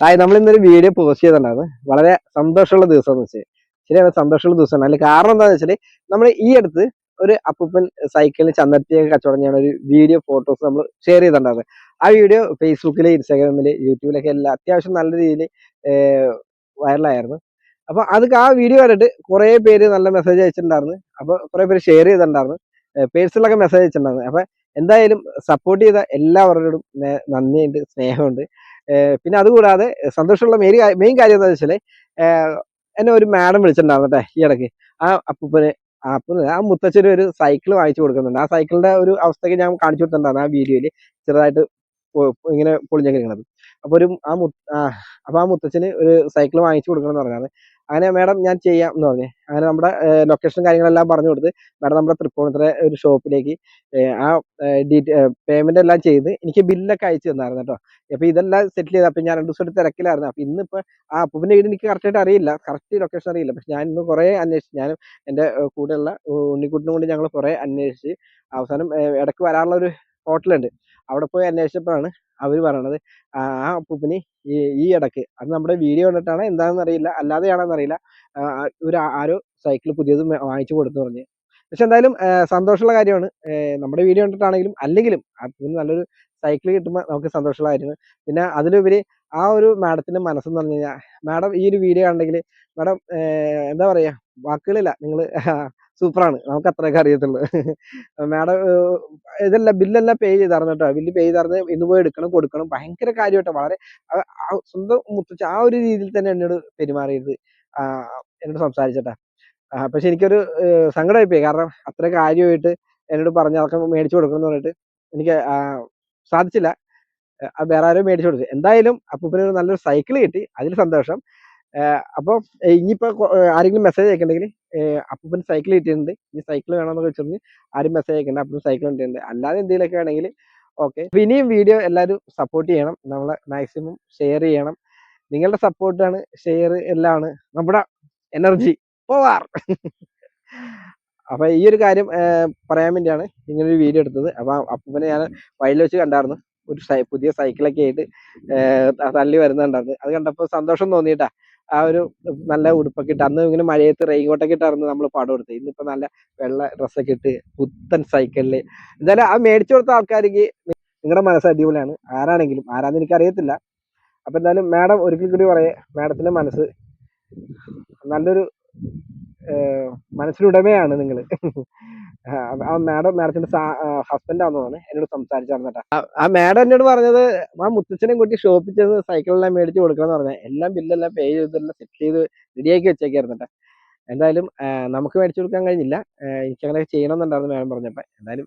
Hi നമ്മൾ ഇന്നൊരു video post ചെയ്തിട്ടുണ്ടായിരുന്നു. വളരെ സന്തോഷമുള്ള ദിവസം എന്ന് വെച്ചാൽ ശരിയാണ് സന്തോഷമുള്ള ദിവസമാണ് അതിൽ കാരണം എന്താണെന്ന് വെച്ചാൽ നമ്മൾ ഈ അടുത്ത് ഒരു അപ്പൂപ്പൻ സൈക്കിളിൽ ചന്തട്ടിയൊക്കെ കച്ചവടം ചെയ്യുന്ന ഒരു വീഡിയോ ഫോട്ടോസ് നമ്മൾ ഷെയർ ചെയ്തിട്ടുണ്ടായിരുന്നു. ആ വീഡിയോ ഫേസ്ബുക്കിൽ ഇൻസ്റ്റാഗ്രാമിൽ യൂട്യൂബിലൊക്കെ എല്ലാം അത്യാവശ്യം നല്ല രീതിയിൽ വൈറലായിരുന്നു അപ്പൊ അത് ആ വീഡിയോ കണ്ടിട്ട് കുറെ പേര് നല്ല മെസ്സേജ് അയച്ചിട്ടുണ്ടായിരുന്നു. അപ്പൊ കുറെ പേര് ഷെയർ ചെയ്തിട്ടുണ്ടായിരുന്നു. പേഴ്സണലൊക്കെ മെസ്സേജ് അയച്ചിട്ടുണ്ടായിരുന്നു. അപ്പൊ എന്തായാലും സപ്പോർട്ട് ചെയ്ത എല്ലാവരോടും നന്ദിയുണ്ട് സ്നേഹമുണ്ട്. പിന്നെ അതുകൂടാതെ സന്തോഷമുള്ള മെയിൻ മെയിൻ കാര്യം എന്താ വെച്ചാൽ എന്നെ ഒരു മാഡം വിളിച്ചിട്ടുണ്ടായിരുന്നു ഈ ഇടയ്ക്ക്. ആ അപ്പൂപ്പന് അപ്പം ആ മുത്തച്ഛന് ഒരു സൈക്കിൾ വാങ്ങിച്ചു കൊടുക്കുന്നുണ്ട്. ആ സൈക്കിളിന്റെ ഒരു അവസ്ഥയ്ക്ക് ഞാൻ കാണിച്ചു കൊടുത്തിട്ടുണ്ടായിരുന്നു ആ വീഡിയോയിൽ ചെറുതായിട്ട് ഇങ്ങനെ പൊളിഞ്ഞൊക്കെ അപ്പോൾ അപ്പൊ ഒരു ആ മു ആ അപ്പൊ ആ മുത്തച്ഛന് ഒരു സൈക്കിൾ വാങ്ങിച്ചു കൊടുക്കണം എന്ന് പറഞ്ഞാണ് അങ്ങനെ മാഡം ഞാൻ ചെയ്യാം എന്ന് പറഞ്ഞു. അങ്ങനെ നമ്മുടെ ലൊക്കേഷൻ കാര്യങ്ങളെല്ലാം പറഞ്ഞു കൊടുത്ത് മാഡം നമ്മുടെ തൃപ്പൂണിത്തുറ ഒരു ഷോപ്പിലേക്ക് ആ പേയ്മെന്റ് എല്ലാം ചെയ്ത് എനിക്ക് ബില്ലൊക്കെ അയച്ചു തന്നായിരുന്നു കേട്ടോ. അപ്പൊ ഇതെല്ലാം സെറ്റിൽ ചെയ്ത് അപ്പൊ ഞാൻ രണ്ടു ദിവസം തിരക്കിലായിരുന്നു. അപ്പൊ ഇന്നിപ്പോ ആ അപ്പുവിന്റെ വീട് എനിക്ക് കറക്റ്റ് ആയിട്ട് അറിയില്ല. കറക്റ്റ് ലൊക്കേഷൻ അറിയില്ല. പക്ഷെ ഞാൻ ഇന്ന് കുറെ അന്വേഷിച്ചു ഞാനും ഏഹ് കൂടെയുള്ള ഉണ്ണിക്കുട്ടിനും കൊണ്ട് ഞങ്ങൾ കുറെ അന്വേഷിച്ച് അവസാനം ഇടയ്ക്ക് വരാനുള്ള ഒരു ഹോട്ടലുണ്ട് അവിടെ പോയി അന്വേഷിച്ചപ്പോഴാണ് അവർ പറയണത് ആ അപ്പൂപ്പന് ഈ ഇടയ്ക്ക് അത് നമ്മുടെ വീഡിയോ കണ്ടിട്ടാണ് എന്താണെന്ന് അറിയില്ല അല്ലാതെയാണെന്ന് അറിയില്ല. ഒരു ആരോ സൈക്കിൾ പുതിയത് വാങ്ങിച്ചു കൊടുത്തു പറഞ്ഞ്. പക്ഷെ എന്തായാലും സന്തോഷമുള്ള കാര്യമാണ്. നമ്മുടെ വീഡിയോ കണ്ടിട്ടാണെങ്കിലും അല്ലെങ്കിലും അപ്പൂപ്പിന് നല്ലൊരു സൈക്കിൾ കിട്ടുമ്പോൾ നമുക്ക് സന്തോഷമുള്ള കാര്യമാണ്. പിന്നെ അതിലുപരി ആ ഒരു മാഡത്തിന്റെ മനസ്സെന്ന് പറഞ്ഞു കഴിഞ്ഞാൽ മാഡം ഈ ഒരു വീഡിയോ കണ്ടെങ്കിൽ മാഡം എന്താ പറയുക വാക്കുകളില്ല നിങ്ങൾ സൂപ്പറാണ്. നമുക്ക് അത്രയൊക്കെ അറിയത്തുള്ളൂ. മാഡം ഇതെല്ലാം ബില്ലെല്ലാം പേ ചെയ്തായിരുന്നു കേട്ടോ. ബില്ല് പേ ചെയ്തായിരുന്നു ഇന്ന് പോയി എടുക്കണം കൊടുക്കണം. ഭയങ്കര കാര്യമായിട്ടോ വളരെ സ്വന്തം മുത്തച്ഛ ആ ഒരു രീതിയിൽ തന്നെ എന്നോട് പെരുമാറിയത്. എന്നോട് സംസാരിച്ചട്ടാ പക്ഷെ എനിക്കൊരു സങ്കടമായി പോയി കാരണം അത്ര കാര്യമായിട്ട് എന്നോട് പറഞ്ഞ അതൊക്കെ മേടിച്ചു കൊടുക്കണം എന്ന് പറഞ്ഞിട്ട് എനിക്ക് സാധിച്ചില്ല. വേറെ ആരും മേടിച്ചു കൊടുത്തു. എന്തായാലും അപ്പൂപ്പന് ഒരു നല്ലൊരു സൈക്കിൾ കിട്ടി. അതിൽ സന്തോഷം. അപ്പോൾ ഇനിയിപ്പോൾ ആരെങ്കിലും മെസ്സേജ് അയക്കണ്ടെങ്കിൽ അപ്പൂപ്പൻ സൈക്കിൾ കിട്ടിയിട്ടുണ്ട്. ഈ സൈക്കിൾ വേണമെന്നൊക്കെ വെച്ചിരുന്നു ആരും മെസ്സേജ് അയക്കണ്ട. അപ്പം സൈക്കിൾ കിട്ടിയിട്ടുണ്ട്. അല്ലാതെ എന്തെങ്കിലുമൊക്കെ ആണെങ്കിൽ ഓക്കെ. ഇനിയും വീഡിയോ എല്ലാവരും സപ്പോർട്ട് ചെയ്യണം. നമ്മളെ മാക്സിമം ഷെയർ ചെയ്യണം. നിങ്ങളുടെ സപ്പോർട്ടാണ് ഷെയർ എല്ലാമാണ് നമ്മുടെ എനർജി പോവാർ. അപ്പൊ ഈ ഒരു കാര്യം പറയാൻ വേണ്ടിയാണ് ഇങ്ങനെ ഒരു വീഡിയോ എടുത്തത്. അപ്പൊ അപ്പൂപ്പനെ ഞാൻ വഴിയിൽ വെച്ച് കണ്ടായിരുന്നു. ഒരു പുതിയ സൈക്കിളൊക്കെ ആയിട്ട് തള്ളി വരുന്നുണ്ടായിരുന്നു. അത് കണ്ടപ്പോൾ സന്തോഷം തോന്നിയിട്ടാ. ആ ഒരു നല്ല ഉടുപ്പൊക്കെ ഇട്ട് അന്ന് ഇങ്ങനെ മഴയത്ത് റെയിൻ കോട്ടൊക്കെ ഇട്ടായിരുന്നു നമ്മൾ പടം എടുത്തത് ഇന്നിപ്പോ നല്ല വെള്ള ഡ്രസ്സൊക്കെ ഇട്ട് പുത്തൻ സൈക്കിളിൽ എന്തായാലും ആ മേടിച്ചു കൊടുത്ത ആൾക്കാർക്ക് നിങ്ങളുടെ മനസ്സ് അടിപൊളിയാണ്. ആരാണെങ്കിലും ആരാന്ന് എനിക്ക് അറിയത്തില്ല അപ്പൊ എന്തായാലും മാഡം ഒരിക്കൽ കൂടി പറയേ മാഡത്തിന്റെ മനസ്സ് നല്ലൊരു മനസ്സിലുടമയാണ് നിങ്ങൾ ആ മാഡം മാഡത്തിന്റെ ഹസ്ബൻഡ് ആണെന്ന് തോന്നുന്നു. എന്നോട് സംസാരിച്ചായിരുന്നു ആ- മാഡം എന്നോട് പറഞ്ഞത് ആ മുത്തച്ഛനെ കൂട്ടി ഷോപ്പിൽ ചെന്ന് സൈക്കിളെല്ലാം മേടിച്ച് കൊടുക്കണം പറഞ്ഞത് എല്ലാം ബില്ലെല്ലാം പേ ചെയ്തിട്ടുള്ള സെറ്റ് ചെയ്ത് റെഡിയാക്കി വെച്ചേക്കായിരുന്നു എന്തായാലും നമുക്ക് മേടിച്ചു കൊടുക്കാൻ കഴിഞ്ഞില്ല. എനിക്ക് അങ്ങനെ ചെയ്യണമെന്നുണ്ടായിരുന്നു മാഡം പറഞ്ഞപ്പോൾ എന്തായാലും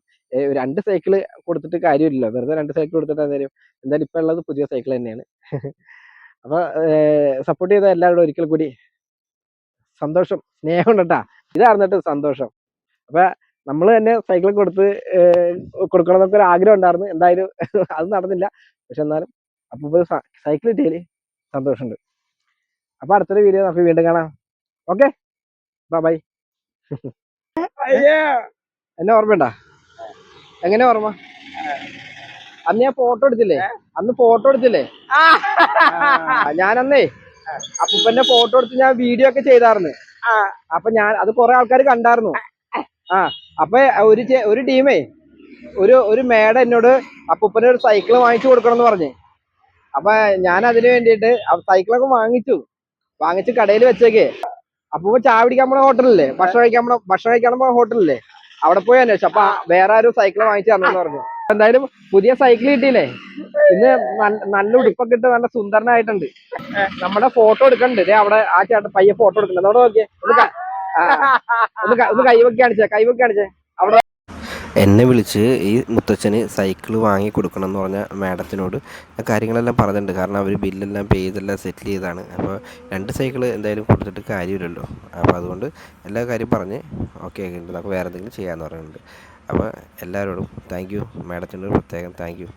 രണ്ട് സൈക്കിൾ കൊടുത്തിട്ട് കാര്യമില്ലല്ലോ. വെറുതെ രണ്ട് സൈക്കിൾ കൊടുത്തിട്ട് എന്തായാലും എന്തായാലും ഇപ്പൊ ഉള്ളത് പുതിയ സൈക്കിൾ തന്നെയാണ്. അപ്പൊ സപ്പോർട്ട് ചെയ്ത എല്ലാവരോടും ഒരിക്കൽ കൂടി സന്തോഷം സ്നേഹം ഉണ്ടട്ടാ. ഇതായിരുന്നു സന്തോഷം. അപ്പൊ നമ്മൾ തന്നെ സൈക്കിൾ കൊടുത്ത് കൊടുക്കണം എന്നൊക്കെ ഒരു ആഗ്രഹം ഉണ്ടായിരുന്നു. എന്തായാലും അത് നടന്നില്ല. പക്ഷെ എന്നാലും അപ്പൊ സൈക്കിൾ കിട്ടിയാൽ സന്തോഷമുണ്ട്. അപ്പൊ അടുത്തൊരു വീഡിയോ നമുക്ക് വീണ്ടും കാണാം. ഓക്കെ ബൈ എന്നെ ഓർമ്മയുണ്ടാ? എങ്ങനെ ഓർമ്മ? അന്ന് ഞാൻ ഫോട്ടോ എടുത്തില്ലേ? അന്ന് ഫോട്ടോ എടുത്തില്ലേ? ഞാൻ ഞാനന്നേ അപ്പൂപ്പന്റെ ഫോട്ടോ എടുത്ത് ഞാൻ വീഡിയോ ഒക്കെ ചെയ്തായിരുന്നു അപ്പൊ ഞാൻ അത് കൊറേ ആൾക്കാർ കണ്ടായിരുന്നു ആ. അപ്പൊ ഒരു ഒരു ടീമേ ഒരു ഒരു മേഡം എന്നോട് അപ്പൂപ്പനെ ഒരു സൈക്കിൾ വാങ്ങിച്ചു കൊടുക്കണം എന്ന് പറഞ്ഞു. അപ്പൊ ഞാൻ അതിന് വേണ്ടിയിട്ട് സൈക്കിളൊക്കെ വാങ്ങിച്ചു. വാങ്ങിച്ച് കടയിൽ വെച്ചേക്കേ. അപ്പൂപ്പ ചായ പിടിക്കാൻ പോണ ഹോട്ടലില്ലേ? ഭക്ഷണം കഴിക്കാൻ പോണ ഭക്ഷണം കഴിക്കാൻ പോണ ഹോട്ടലില്ലേ? അവിടെ പോയി അന്വേഷിച്ചു. അപ്പൊ വേറെ ആരും സൈക്കിൾ വാങ്ങിച്ചു തന്നെന്ന് പറഞ്ഞു. എന്തായാലും പുതിയ സൈക്കിൾ കിട്ടിയില്ലേ? ഇന്ന് നല്ല- ഉടുപ്പൊക്കെ ഇട്ട് നല്ല സുന്ദരനായിട്ടുണ്ട്. നമ്മുടെ ഫോട്ടോ എടുക്കണ്ടേ. അവിടെ ആ ചേട്ടൻ പയ്യെ ഫോട്ടോ എടുക്കണ്ടേ. അതോടെ നോക്കിയേ. എന്നെ വിളിച്ച് ഈ മുത്തച്ഛന് സൈക്കിൾ വാങ്ങി കൊടുക്കണം എന്ന് പറഞ്ഞ മാഡത്തിനോട് കാര്യങ്ങളെല്ലാം പറഞ്ഞിട്ടുണ്ട്. കാരണം അവർ ബില്ലെല്ലാം പേ ചെയ്തെല്ലാം സെറ്റിൽ ചെയ്താണ് അപ്പോൾ രണ്ട് സൈക്കിൾ എന്തായാലും കൊടുത്തിട്ട് കാര്യമില്ലല്ലോ. അപ്പോൾ അതുകൊണ്ട് എല്ലാ കാര്യം പറഞ്ഞ് ഓക്കെ ആക്കിയിട്ടുണ്ട്. നമുക്ക് വേറെ എന്തെങ്കിലും ചെയ്യാമെന്ന് പറയുന്നുണ്ട് അപ്പോൾ എല്ലാവരോടും താങ്ക് യു മാഡത്തിനോട് പ്രത്യേകം താങ്ക് യു